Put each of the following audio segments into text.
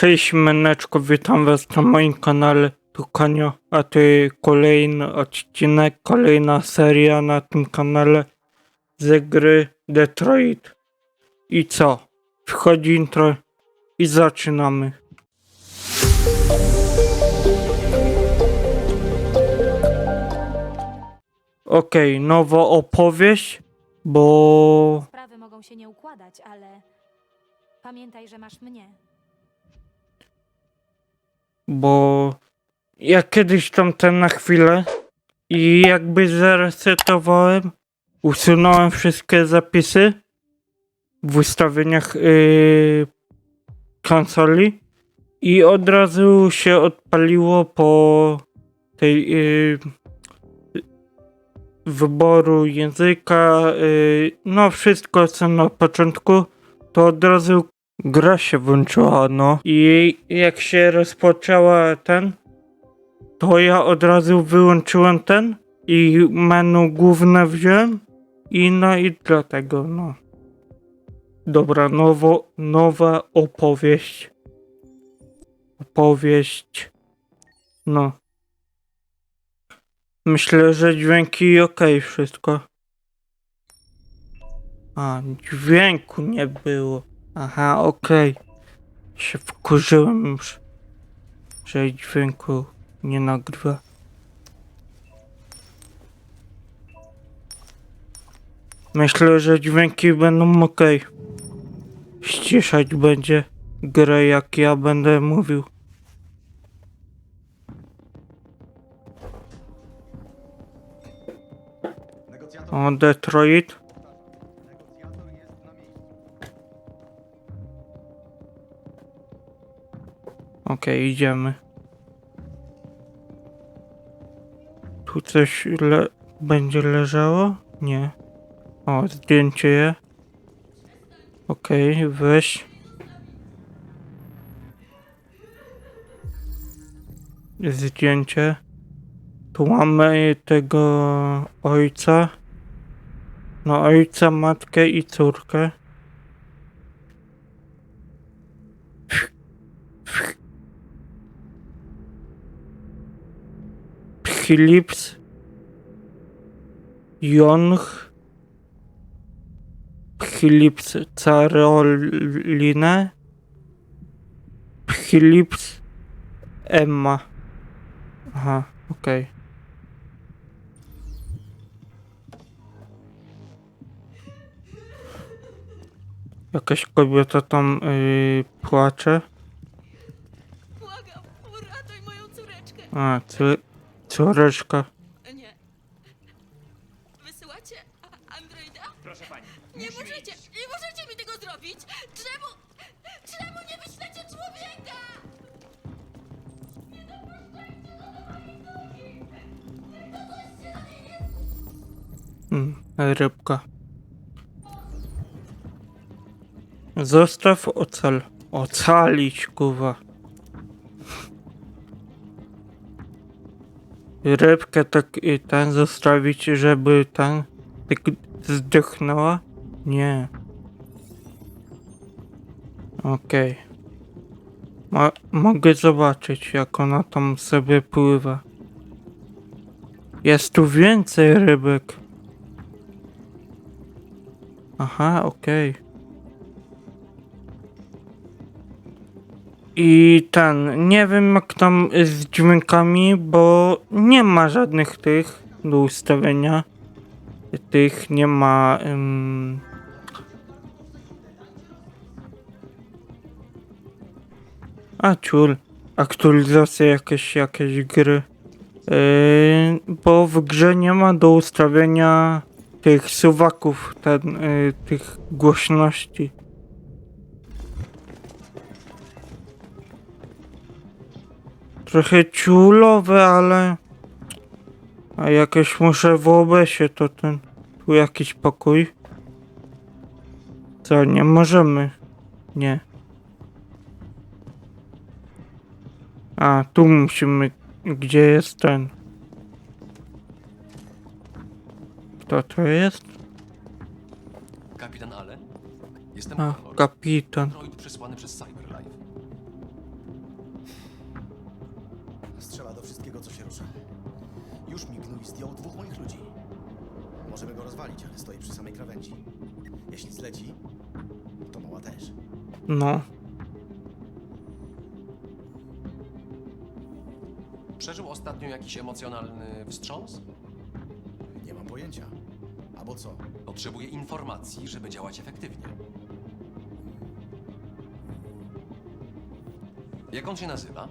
Cześć Meneczko, witam was na moim kanale Tukanio, a to kolejny odcinek, kolejna seria na tym kanale z gry Detroit. I co? Wchodzi intro i zaczynamy. Okej, nowa opowieść, bo Sprawy mogą się nie układać, ale pamiętaj, że masz mnie. Bo ja kiedyś tam ten na chwilę i jakby zaresetowałem, usunąłem wszystkie zapisy w ustawieniach yy, konsoli i od razu się odpaliło po tej yy, wyboru języka, yy, no wszystko co na początku, to od razu gra się włączyła, no. I jak się rozpoczęła ten, to ja od razu wyłączyłem ten i menu główne wziąłem i no i dlatego, no. Dobra, nowo, nowa opowieść. Opowieść. No. Myślę, że dźwięki ok, wszystko. A, dźwięku nie było. Aha, okej. Się wkurzyłem już, że dźwięku nie nagrywa. Myślę, że dźwięki będą ok. Ściszać będzie grę, jak ja będę mówił. O, Detroit. Okej, idziemy. Tu coś le będzie leżało? Nie. O, zdjęcie je. Okej, weź. Zdjęcie. Tu mamy tego ojca. No, ojca, matkę i córkę. Philips Jong Philips Caroline Philips Emma Aha, okej. Jakaś kobieta tam yy, płacze. Błagam, uratuj moją córeczkę. A, córeczka. Nie. Wysyłacie a- androida? Proszę pani. Nie możecie, nie możecie mi tego zrobić! Czemu, czemu nie wyślecie człowieka? Mm, rybka. Zostaw ocal. Ocalić, kuwa. Rybkę tak i ten zostawić, żeby ten tak zdechnęła? Nie. Okej. Mo- mogę zobaczyć, jak ona tam sobie pływa. Jest tu więcej rybek. Aha, okej. I ten, nie wiem jak tam z dźwiękami, bo nie ma żadnych tych do ustawienia. Tych nie ma. ym, A ciul, aktualizacja jakieś, jakieś gry. Yy, bo w grze nie ma do ustawienia tych suwaków, ten, y, tych głośności. Trochę ciulowe, ale... A jakieś muszę w OBS-ie to ten... Tu jakiś pokój. Co, nie możemy? Nie. A, tu musimy... Gdzie jest ten? Kto to jest? Kapitan Allen? Jestem A, kapitan. Droid przysłany przez Cyberlife. Strzela do wszystkiego, co się rusza. Już mignął i zdjął dwóch moich ludzi. Możemy go rozwalić, ale stoi przy samej krawędzi. Jeśli zleci, to mała też. No. Przeżył ostatnio jakiś emocjonalny wstrząs? Nie mam pojęcia. Albo co? Potrzebuje informacji, żeby działać efektywnie. Jak on się nazywa?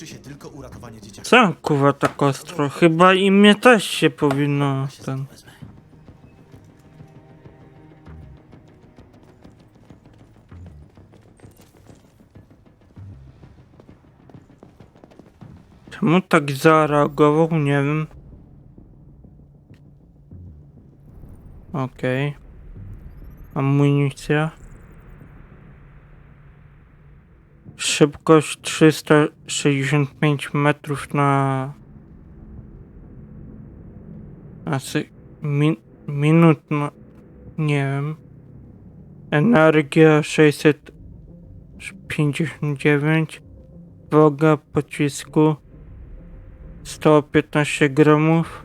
Liczy się tylko uratowanie dzieciaka. Co kurwa tak ostro? Chyba i mnie też się powinno ten... wezmę. Czemu tak zareagował? Nie wiem. Okej. Amunicja. Szybkość 365 metrów na... Znaczy... Min, minut na... Nie wiem. Energia 659. Waga pocisku 115 gramów.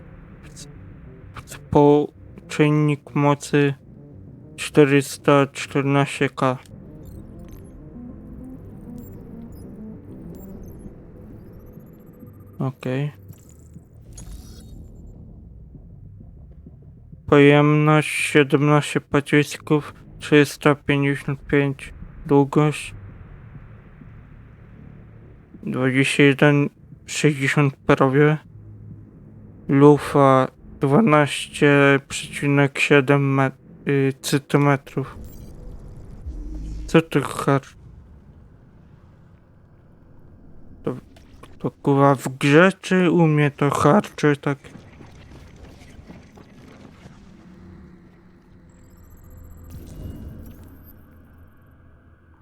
Współczynnik mocy 414 K. Okej. Pojemność 17 pocisków 355 długość 21,60 prawie. Lufa 12,7 met- y, centymetrów. Co to harcz? To, to kurwa w grze czy u mnie to harczy tak?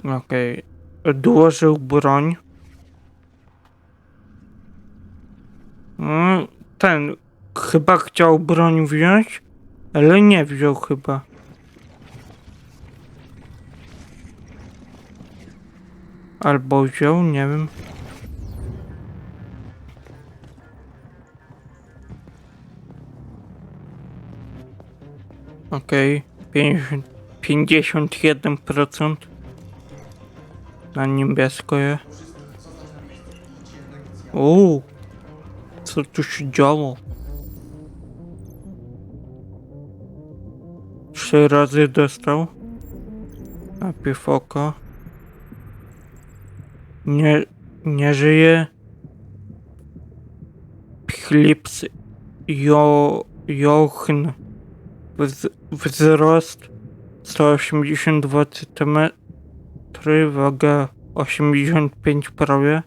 Okej. Odłożył broń. No, ten chyba chciał broń wziąć, ale nie wziął chyba. Albo wziął, nie wiem. Okej, okay. 51% na niebiesko je. Uuu. Co tu się działo? Trzy razy dostał. Najpierw oko. Nie, nie żyje. Philips jo, Jochn. Wz, wzrost 182 cm. Waga 85 prawie.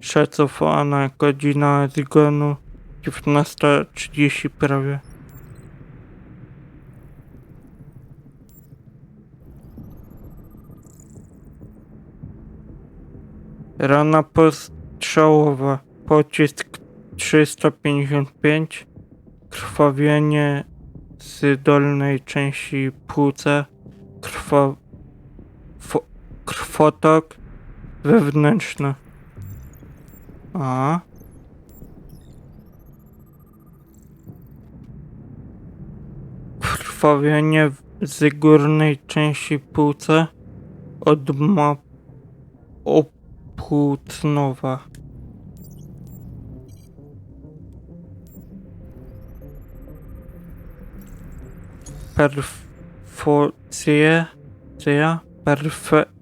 Szacowana godzina zgonu 19.30 prawie. Rana postrzałowa, pocisk 355, krwawienie z dolnej części płuca, krwa, fo, krwotok wewnętrzny. A. Krwawienie z górnej części płuca odma opłótnowa. Perforcja, cja, perforcja,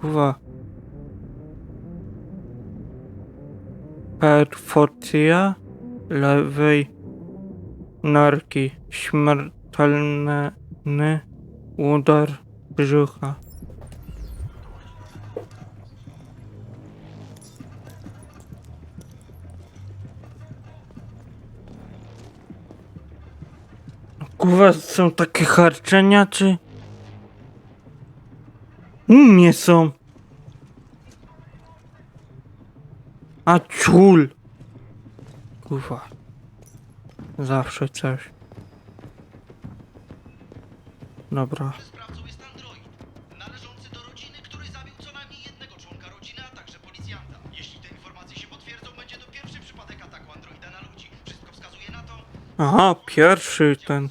Kurwa. Perfocja lewej narki. Śmiertelny udar brzucha. Kurwa, są takie harczenia, czy... Nie są. A ciul. Kurwa. Zawsze coś. Dobra. Aha, pierwszy ten...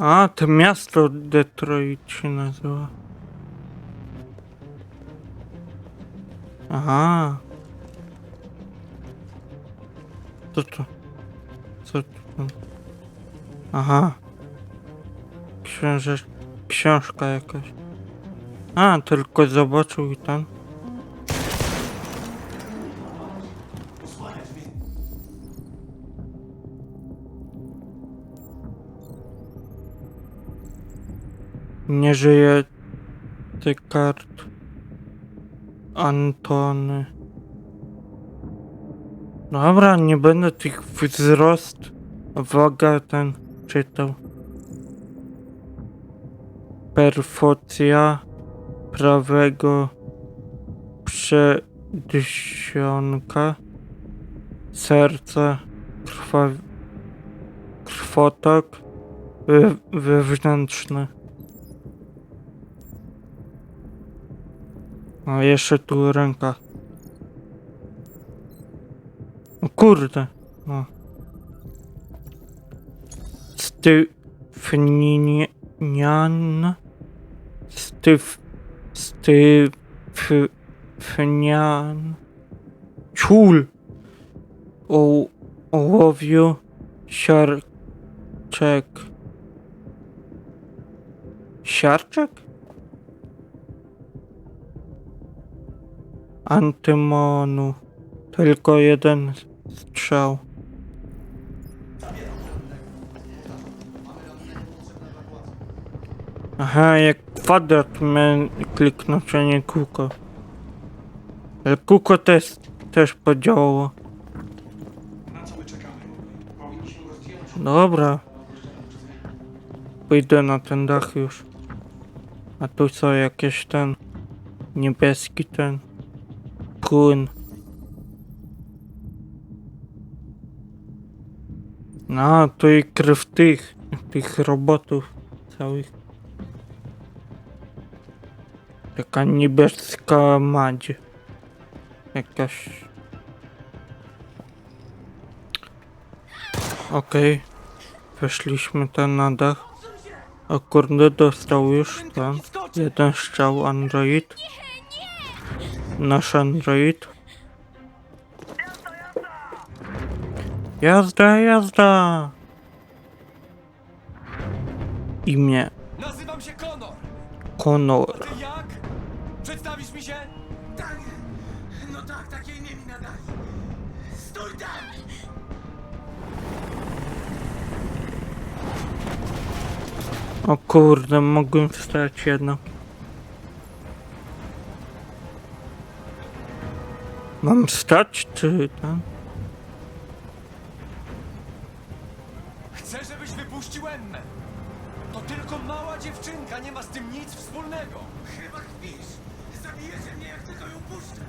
A, to miasto Detroit się nazywa. Aha. Co to? Co to? Aha. Książka jakaś. A, tylko zobaczył i ten. Nie żyje Descartes. Antony. Dobra, nie będę tych wzrost, waga ten czytał. Perfocja prawego przedsionka, serce, krwa, krwotok we, wewnętrzny. A jeszcze tu ręka. O kurde. No. Styfnian. Styf... Styfnian. Ciul. O... Ołowiu. Siarczek. Siarczek? Antymonu. Tylko jeden strzał. Aha, jak kwadrat miałem kliknąć, a nie kółko. Ale kółko też, też podziałało. Dobra. Pójdę na ten dach już. A tu co, jakieś ten niebieski ten płyn. No, tu i krew tych, robotów całych. Taka niebieska madź. Jakaś... Okej. Weszliśmy ten na dach. O kurde, dostał już ten. Jeden strzał Android. Nasz Android. Jazda, jazda! Imię Nazywam się Konor. Konor. Ty jak? Przedstawisz mi się? Tak! No tak, takie imię mi nadali. Stój tam! O kurde, mogłem wstać jednak. Mam stać, czy tam? Chcę, żebyś wypuścił Emmę. To tylko mała dziewczynka, nie ma z tym nic wspólnego. Chyba kpisz! Zabijecie mnie, jak tylko ją puszczę!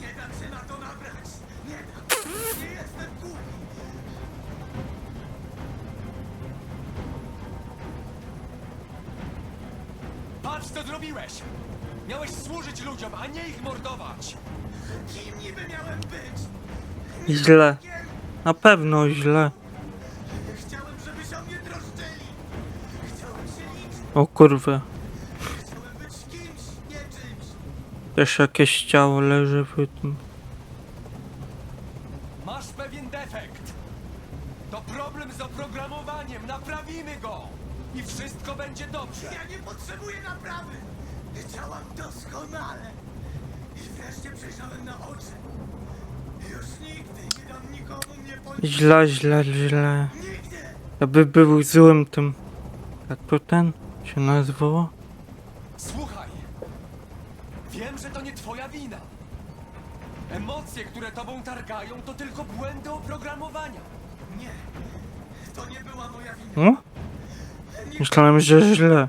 Nie dam się na to nabrać! Nie dam! Nie jestem głupi! Patrz, co zrobiłeś! Miałeś służyć ludziom, a nie ich mordować! Kim niby miałem być? Źle. Na pewno źle. Chciałem, żeby się o mnie troszczyli! Chciałem się liczyć! O kurwa. Chciałem być kimś, nie czymś! Też jakieś ciało leży w tym. Źle, źle, źle. Jakby był złym tym. Jak to ten się nazywało? Słuchaj! Wiem, że to nie twoja wina. Emocje, które tobą targają, to tylko błędy oprogramowania. Nie! To nie była moja wina. O? Myślałem, że źle.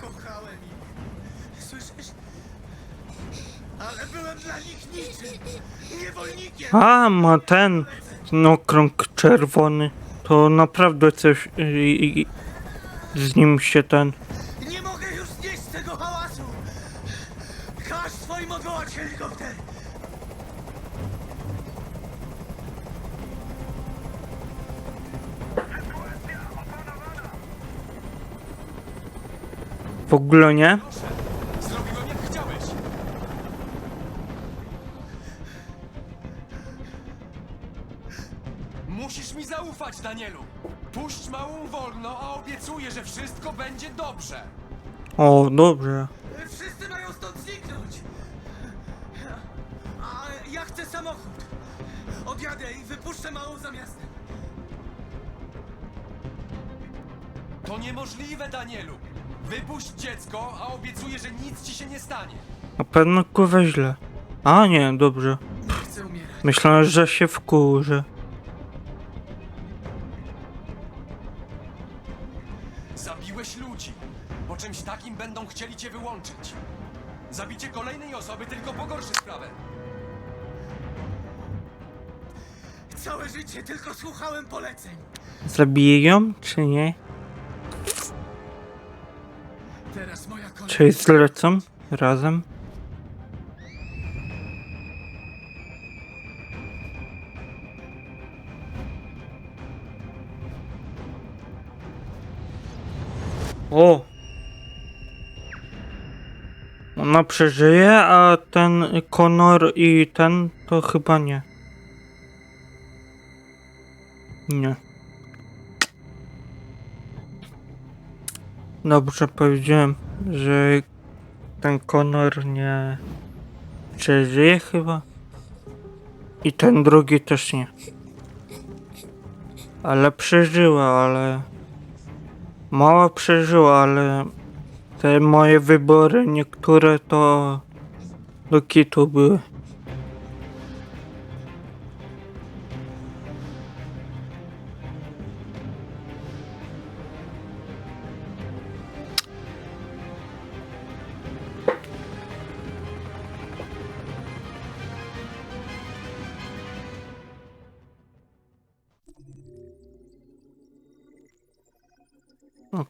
Kochałem ich. Słyszysz? Ale byłem dla nich niczym. Niewolnikiem. A, ma ten. Ten okrąg czerwony. to naprawdę coś y, y, z nim się ten... Nie mogę już znieść tego hałasu! Każ swoim odwołać helikopter! W ogóle nie? Mi zaufać, Danielu. Puść małą wolno, a obiecuję, że wszystko będzie dobrze. O, dobrze. Wszyscy mają stąd zniknąć! A ja chcę samochód! Odjadę i wypuszczę małą za miastem. To niemożliwe, Danielu. Wypuść dziecko, a obiecuję, że nic ci się nie stanie. Na pewno kurwa źle. A nie, dobrze. Nie chcę umierać. Myślałem, że się wkurzy. Całe życie tylko słuchałem poleceń. Zabiję ją, czy nie? Teraz moja kolej. Czy zlecą razem? O! Ona przeżyje, a ten Conor i ten to chyba nie. Nie. Dobrze powiedziałem, że ten Conor nie przeżyje chyba. I ten drugi też nie. Ale przeżyła, ale... Mała przeżyła, ale... Te moje wybory, niektóre to... Do kitu były.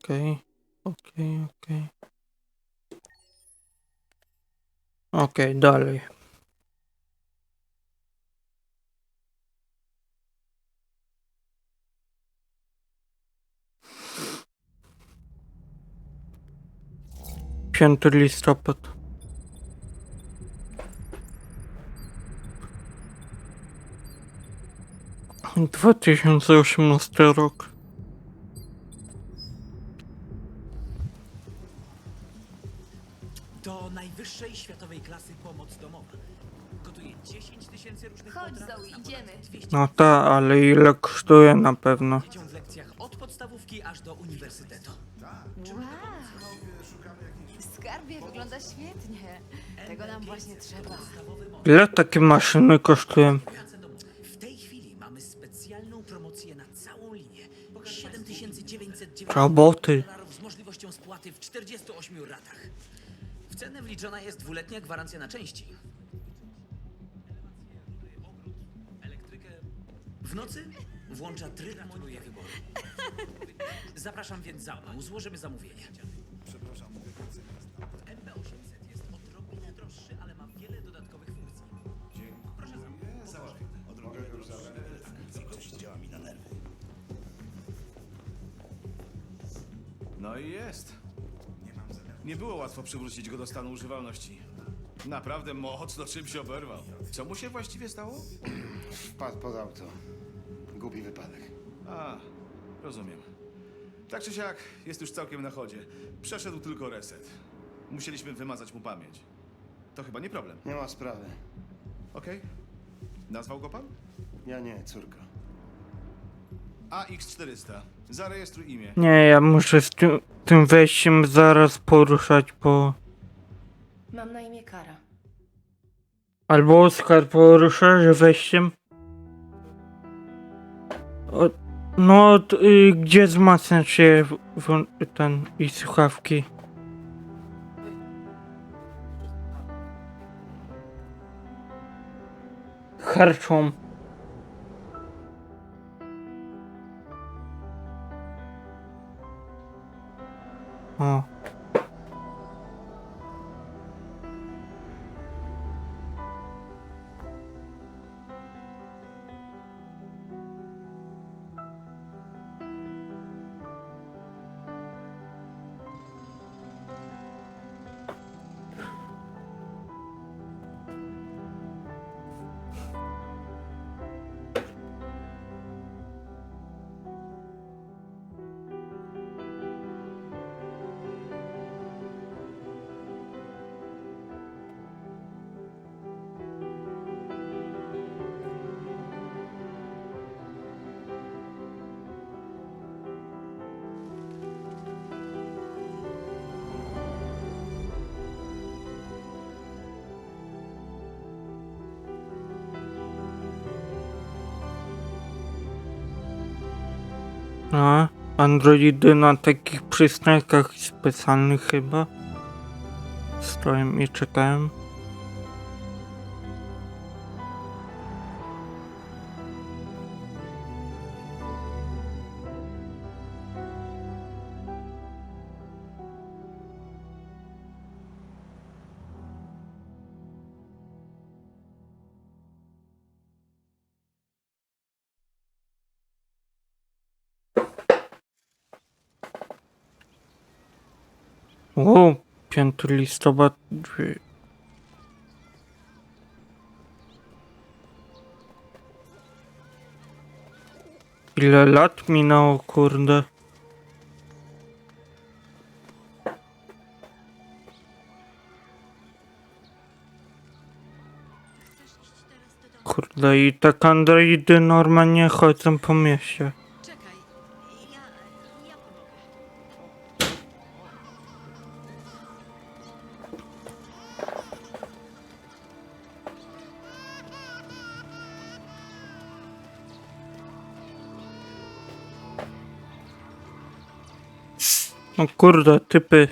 Okej, okej, okej. Okej, dalej. Piąty listopad. Dwa tysiące osiemnasty rok. Klasy pomoc domowa. Gotuje 10 tysięcy różnych Chodź, potraw, Zoe, idziemy. ponad 200 No ta, ale ile kosztuje na pewno. dzieciom w lekcjach od podstawówki aż do uniwersytetu. Wow. Skarbie wygląda świetnie. Tego nam właśnie trzeba. Ile takie maszyny kosztują? W tej chwili mamy specjalną promocję na całą linię. 7990 Roboty. Cenę wliczona jest dwuletnia gwarancja na części. W nocy włącza tryb monuje wyboru. Zapraszam więc za mną, złożymy zamówienie. Przepraszam, MB800 jest odrobinę droższy, ale ma wiele dodatkowych funkcji. Proszę za mną. No i jest. Nie było łatwo przywrócić go do stanu używalności. Naprawdę mocno czymś oberwał. Co mu się właściwie stało? Wpadł pod auto. Głupi wypadek. A, rozumiem. Tak czy siak, jest już całkiem na chodzie. Przeszedł tylko reset. Musieliśmy wymazać mu pamięć. To chyba nie problem. Nie ma sprawy. Okej? Nazwał go pan? Ja nie, córka. AX400. Zarejestruj imię. Nie, ja muszę z tym, tym wejściem zaraz poruszać, bo... Mam na imię Kara. Albo Oskar poruszasz wejściem. O, no, t, y, gdzie wzmacniać się w, w, ten i słuchawki? Harczą. O. A, androidy na takich przystankach specjalnych chyba. Stoją i czekają. O, 5 listopad. Ile lat minęło, kurde? Kurde, i tak androidy normalnie chodzą po mieście. Kurde, typy.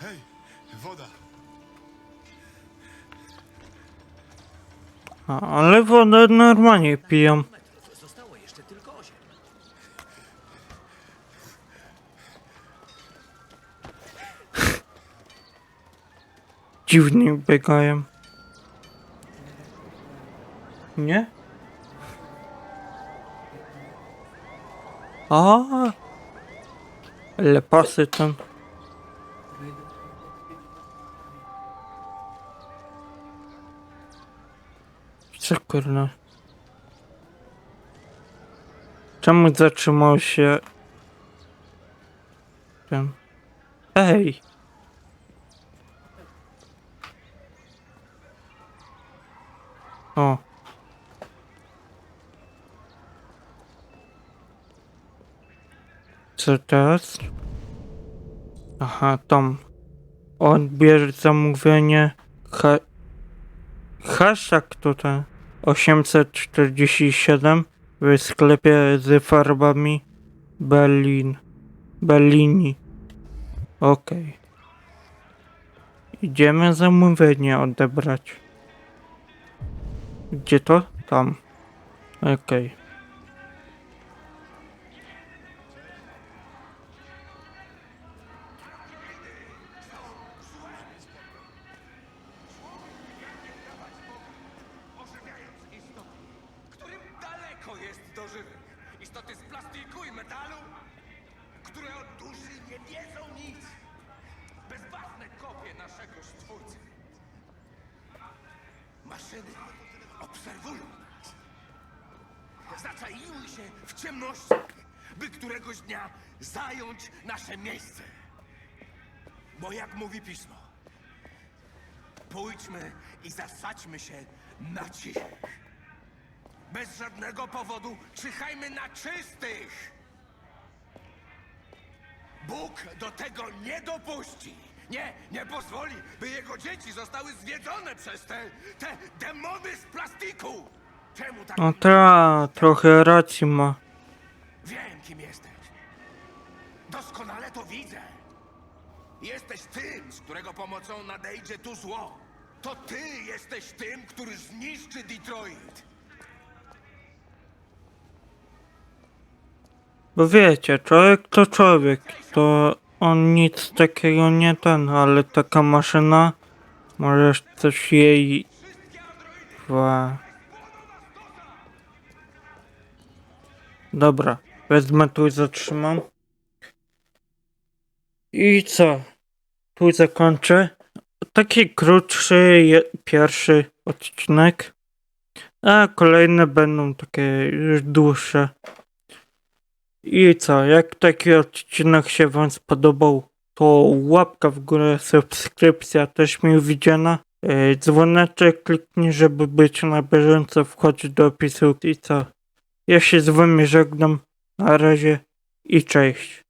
Hej, woda. A, ale wodę normalnie piją. Metrów. Zostało jeszcze tylko osiem. Dziwnie biegają. Nie? A, ale pasy tam. Co kurna? Czemu zatrzymał się ten? Ej! O. Co teraz? Aha, Tom. Odbierz zamówienie. Ha hashtag tutaj. 847 w sklepie z farbami Berlin. Berlini. Okej. Idziemy zamówienie odebrać. Gdzie to? Tam. Okej. którym zająć nasze miejsce. Bo jak mówi pismo, pójdźmy i zasadźmy się na cichych. Bez żadnego powodu czyhajmy na czystych! Bóg do tego nie dopuści! Nie, nie pozwoli, by jego dzieci zostały zwiedzone przez te, te demony z plastiku! Czemu tak? No ta, trochę racji ma. Wiem, kim jesteś. Doskonale to widzę. Jesteś tym, z którego pomocą nadejdzie tu zło. To ty jesteś tym, który zniszczy Detroit. Bo wiecie, człowiek to człowiek, to on nic takiego nie ten, ale taka maszyna, możesz coś jej... Wa... Dobra, wezmę tu i zatrzymam. I co? Tu zakończę. Taki krótszy pierwszy odcinek. A kolejne będą takie już dłuższe. I co? Jak taki odcinek się Wam spodobał, to łapka w górę, subskrypcja też mi widziana. Yy, Dzwoneczek kliknij, żeby być na bieżąco, wchodź do opisu i co? Ja się z Wami żegnam. Na razie i cześć.